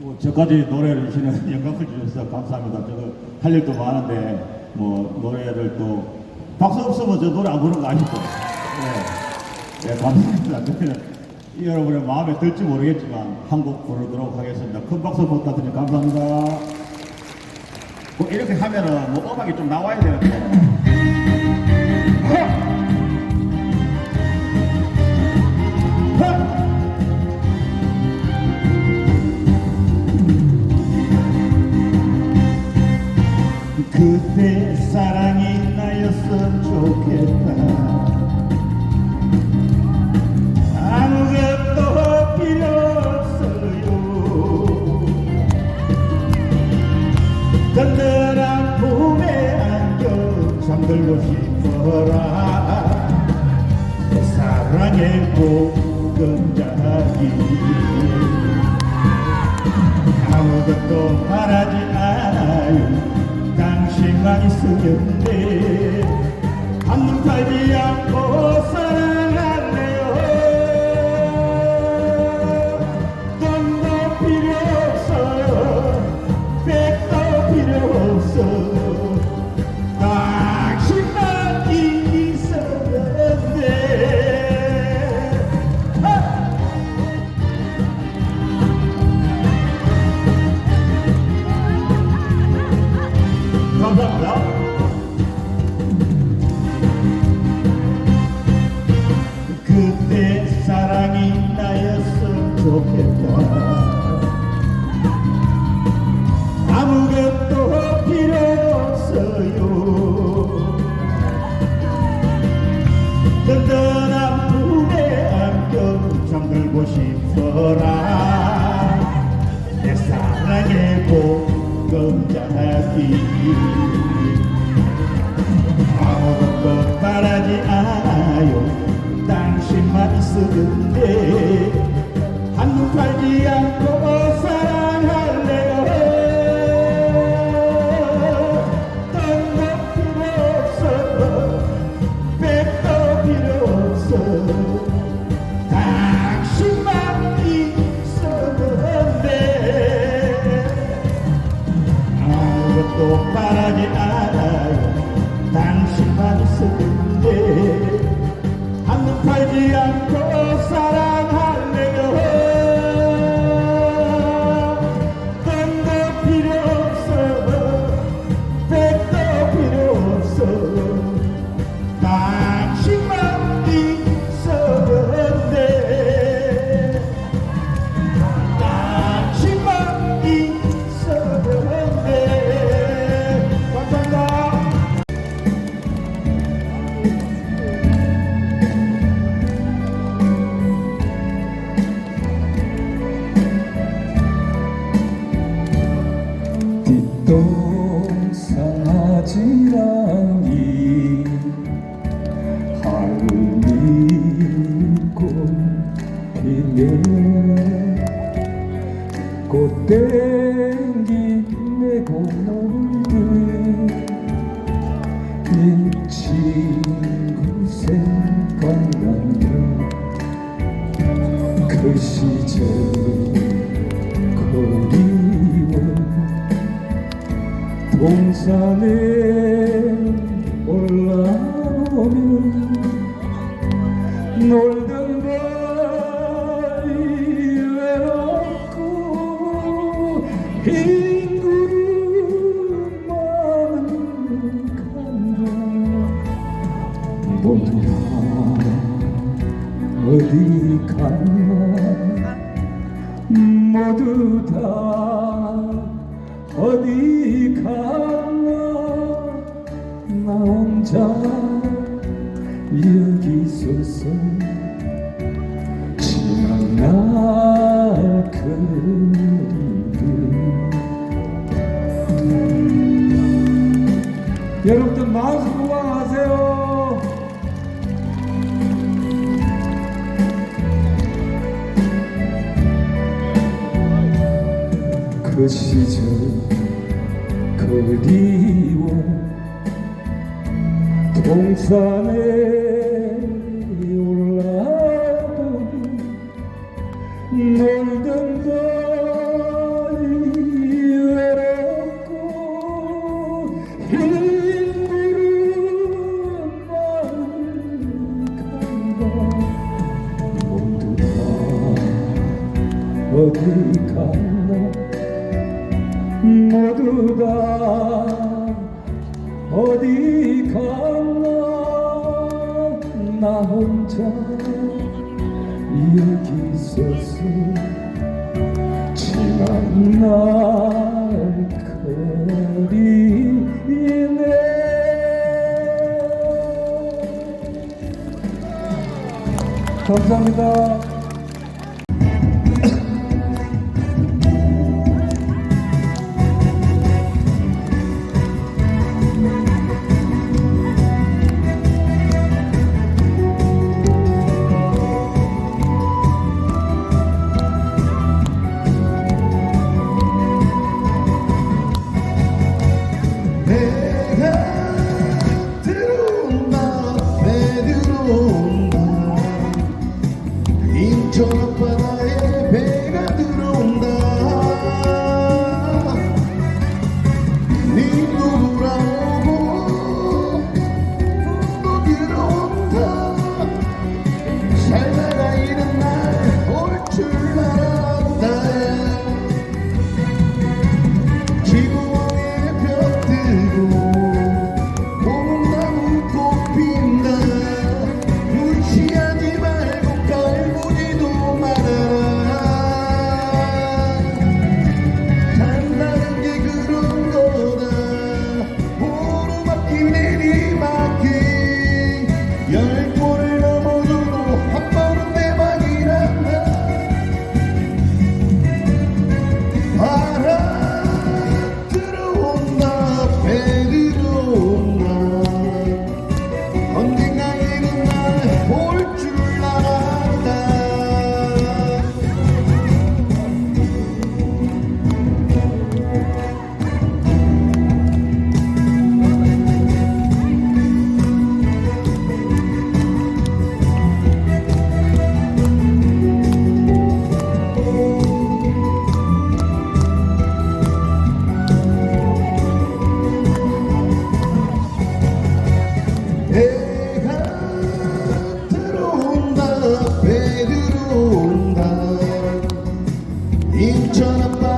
뭐 저까지 노래를 주시는 영광을 주셔서 감사합니다. 저도 할 일도 많은데 뭐 노래를 또 박수 없으면 저 노래 안 부르는 거 아니죠? 네, 네 감사합니다. 그러면 여러분의 마음에 들지 모르겠지만 한 곡 부르도록 하겠습니다. 큰 박수 부탁드립니다. 감사합니다. 뭐 이렇게 하면은 뭐 음악이 좀 나와야 되는데. 그때 사랑이 나였으면 좋겠다. 아무것도 필요 없어요. 건드란 품에 안겨 잠들고 싶어라. 내 사랑의 보금자기. 아무것도 바라지 않아요 당신만 있으면 돼 한눈 팔지 않고 사랑 싶어라. 내 사랑의 보금자기. 아무것도 바라지 않아요. 당신만 있으면 돼. 한눈 팔지 않고 어디 갔나 모두 다 어디 갔나 나 혼자 여기 서서 지난 날 그리는 여러분들 마음 그 시절 그리워. 동산에 여기 있어서 지난 날 그리네 감사합니다. you trying to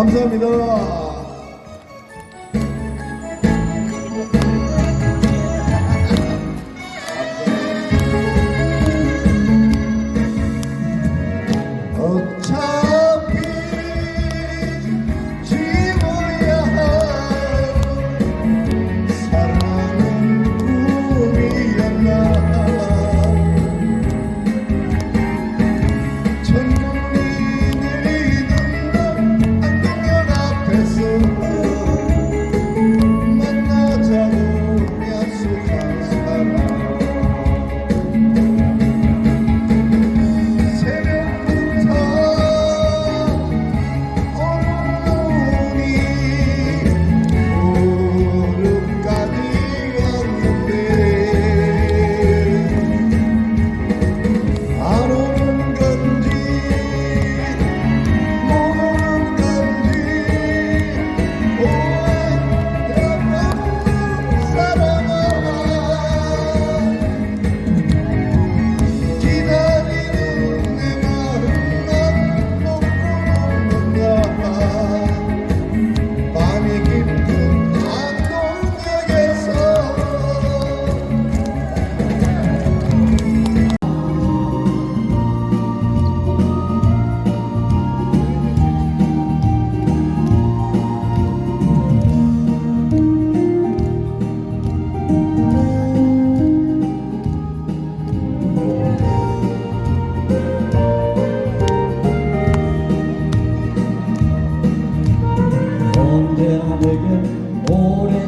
감사합니다. 되는 내게 오래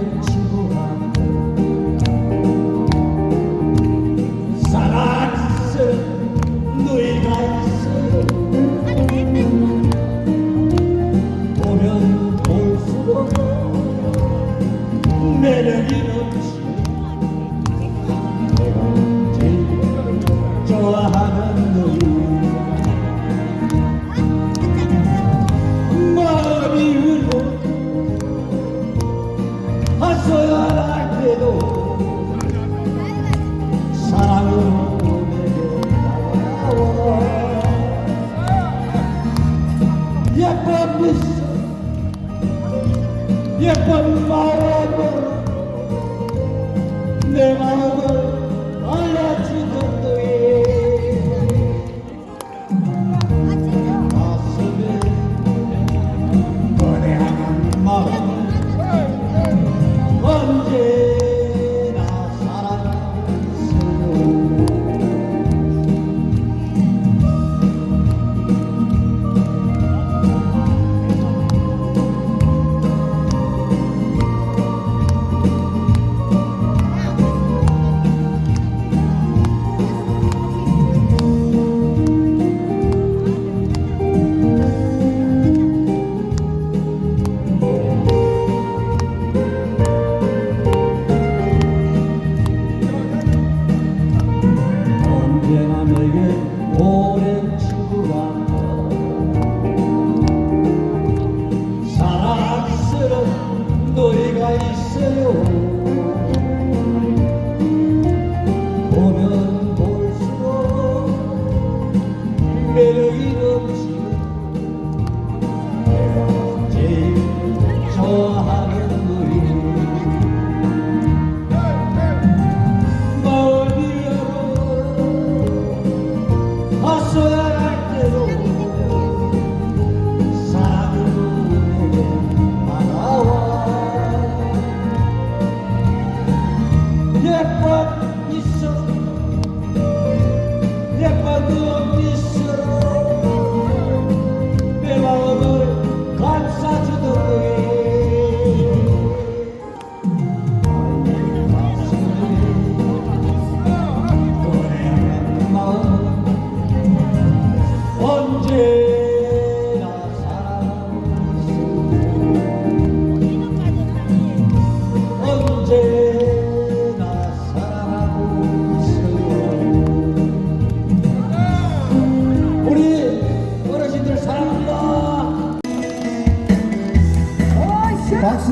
一四六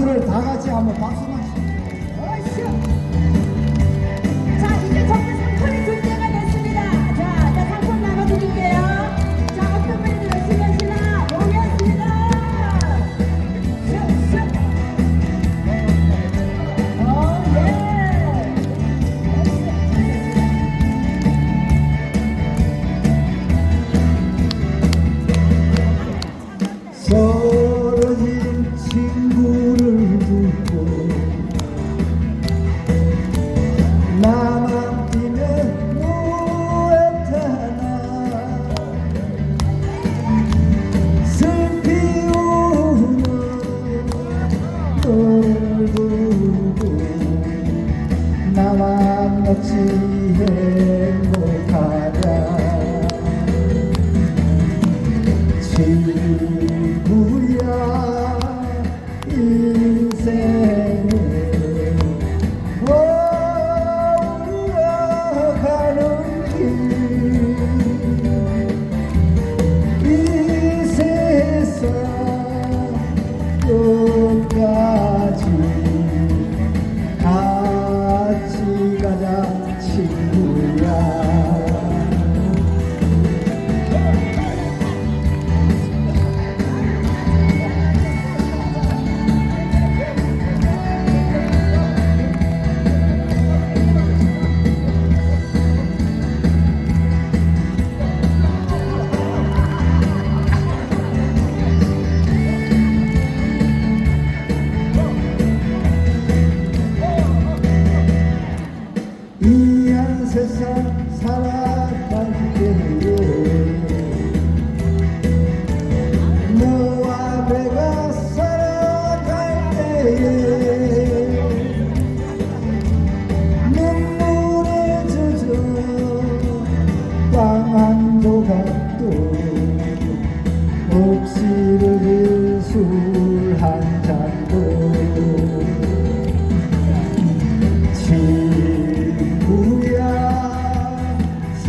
박수를 다 같이 한번 박수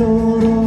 서